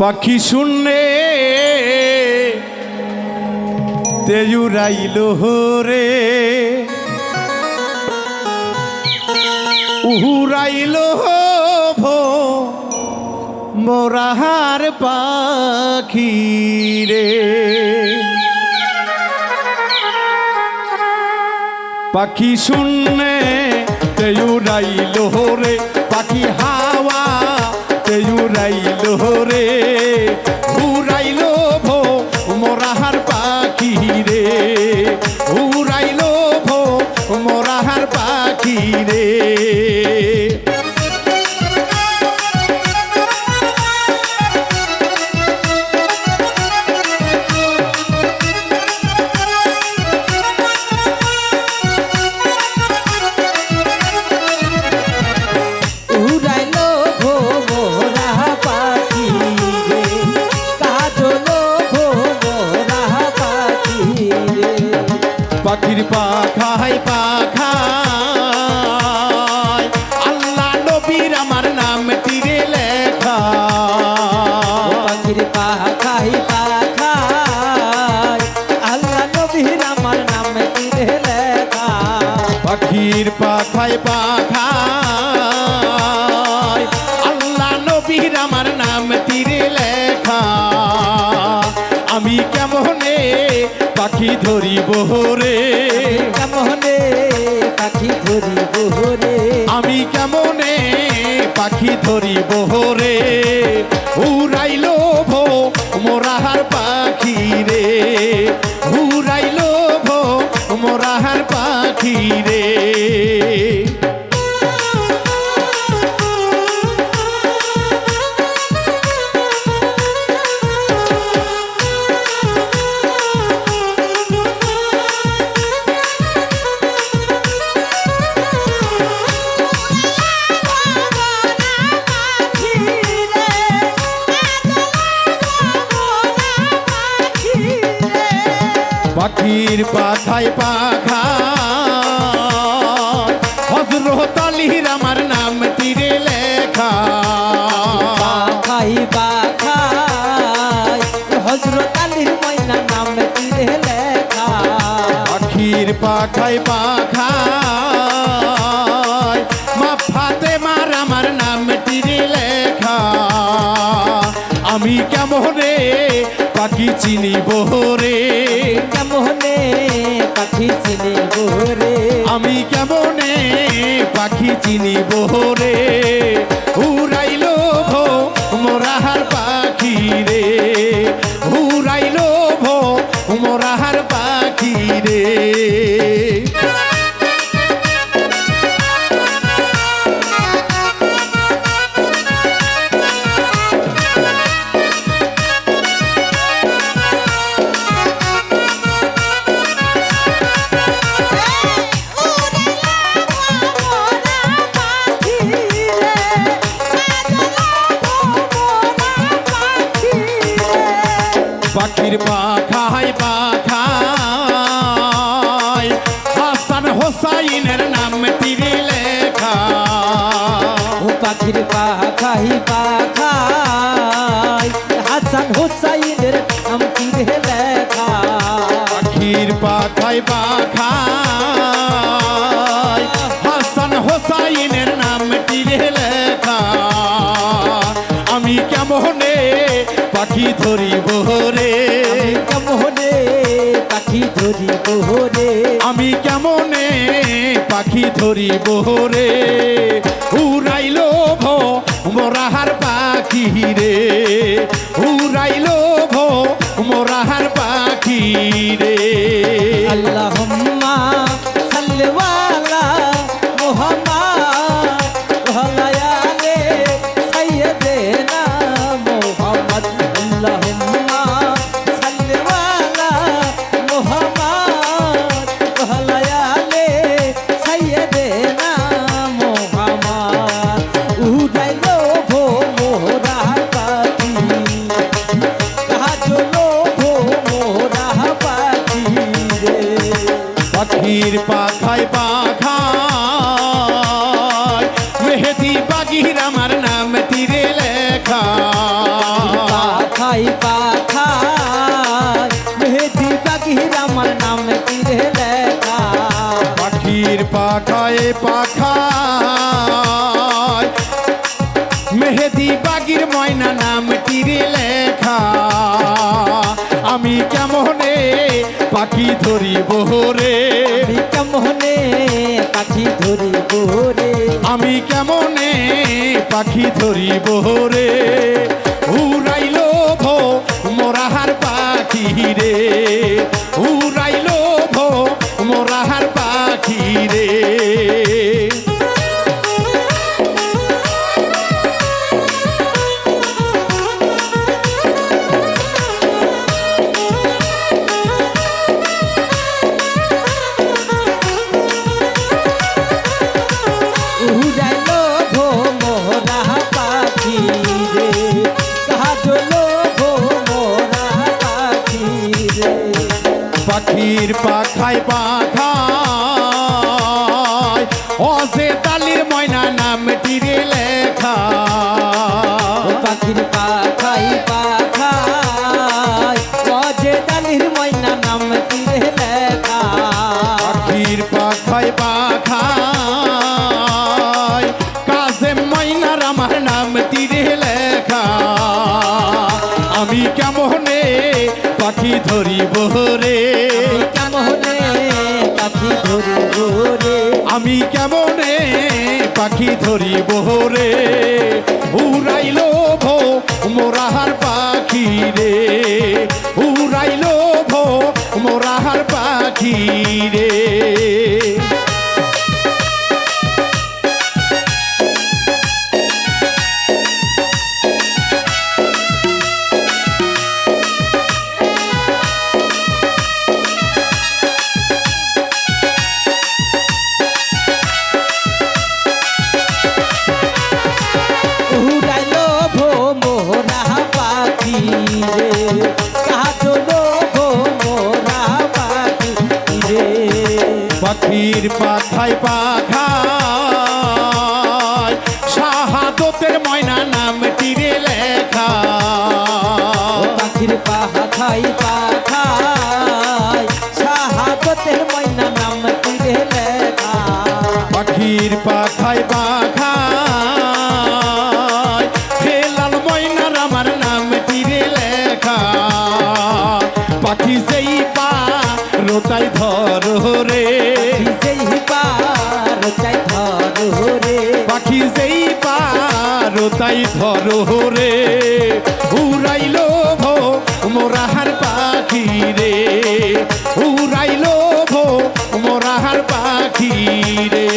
পাখি শুননে তেজুরাইল রে উহুরাইল ভো মোরাহার পাখি রে পাখি শুননে তেজুরাইল রে পাখি হাওয়া পাখায় পাখায়। আল্লাহ নবীর আমার নাম তীরে লেখা। পাখির পাখাই পাখাই আল্লাহ নবীর আমার নাম তীরে লেখা। পাখির পাখায় পাখায়। আল্লাহ নবীর আমার নাম তীরে লেখা। আমি কেমনে পাখি ধরিব রে। কেমনে পাখি ধরি বহরে আমি কেমনে পাখি ধরিব রে? উড়াইল ভো মোরাহার পাখি রে। উড়াইল ভো মোরাহার পাখি রে। পাখির পাখায় পাখায় হজরত আলীর আমার নাম তীরে লেখা। পাখাই পাখাই হজরত আলীর ময়না নাম তীরে লেখা। পাখির পাখায় পাখায় মা ফাতে মার আমার নাম তীরে লেখা। আমি কেমনে পাখি চিনিব রে। পাখি চিনি গোরে আমি কেমনে পাখি চিনি রে উড়াইল ভো মোরাহার পাখি রে। উড়াইল ভো মোরাহার পাখি রে। পাখির পাখাই পাখাই। হাসান হুসাইনের লেখা? পাখির হাসান হোসাইনের নাম তীরে লেখা? আমি কেমনে পাখি ধরিব রে? কেমনে পাখি ধরি গোরে আমি কেমনে পাখি ধরিব রে? উড়াইল ভো মোরাহার পাখি রে। উড়াইল ভো মোরাহার পাখি রে। আল্লাহ সাল্লি ওয়ালা মুহাম্মদ পাখায়। মেহেদি বাগির ময়না নাম তীরে লেখা। আমি কেমনে পাখি ধরিব রে? আমি কেমনে পাখি ধরিব রে? আমি কেমনে পাখি ধরিব রে? উড়াইল ভো মোরাহার পাখি রে। উড়াইল ভো মোরাহার পাখি রে। পাখায় পাখায় ধরিব রে আমি কেমনে পাখি ধরিব রে? উড়াইল ভো মোরাহার পাখি রে। উড়াইল ভো মোরাহার পাখি রে। পাখি রে কাজল রে। পাখির পাখায় শাহাদতের ময়না নাম তীরে লেখা পাখির শাহাদতের ময়না নাম তীরে লেখা। পাখির রোতাই ধরো রে উড়াইল ভো মোরাহার পাখি রে। উড়াইল ভো মোরাহার পাখি রে।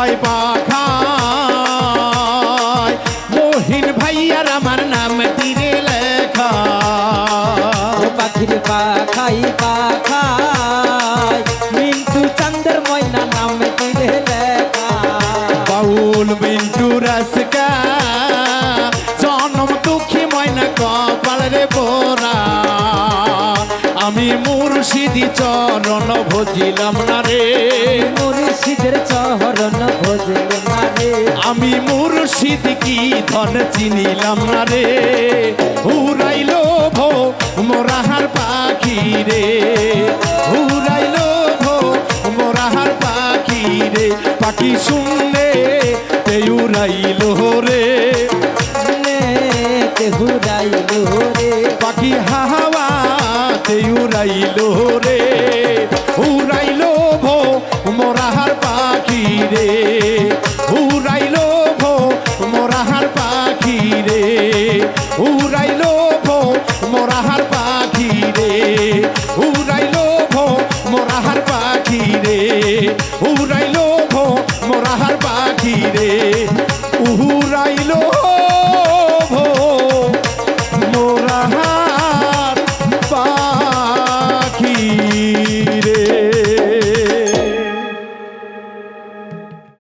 পাখায় পাখায়। মহিন ভাইয়ার আমার নাম তীরে লেখা। পাখির পাখাই পাখাই মিন্টু চন্দ্র ময়না নাম দিলে লেখা। বাউল মিন্টু রসকা জনম দুঃখী ময়না কপাল রে বোরা আমি মুর্শিদি চরণ ভজিলাম না রে। মুর্শিদের চহরণ ভোজে মারে আমি মুর্শিদ কি ধন চিনিলাম না রে। উড়াইল ভো মোরাহার পাখি রে। উড়াইল ভো মোরাহার পাখি রে। পাখি শুনলে তে উড়াইল রে। হুরাইল রে। পাখি হাওয়া তে উড়াইল রে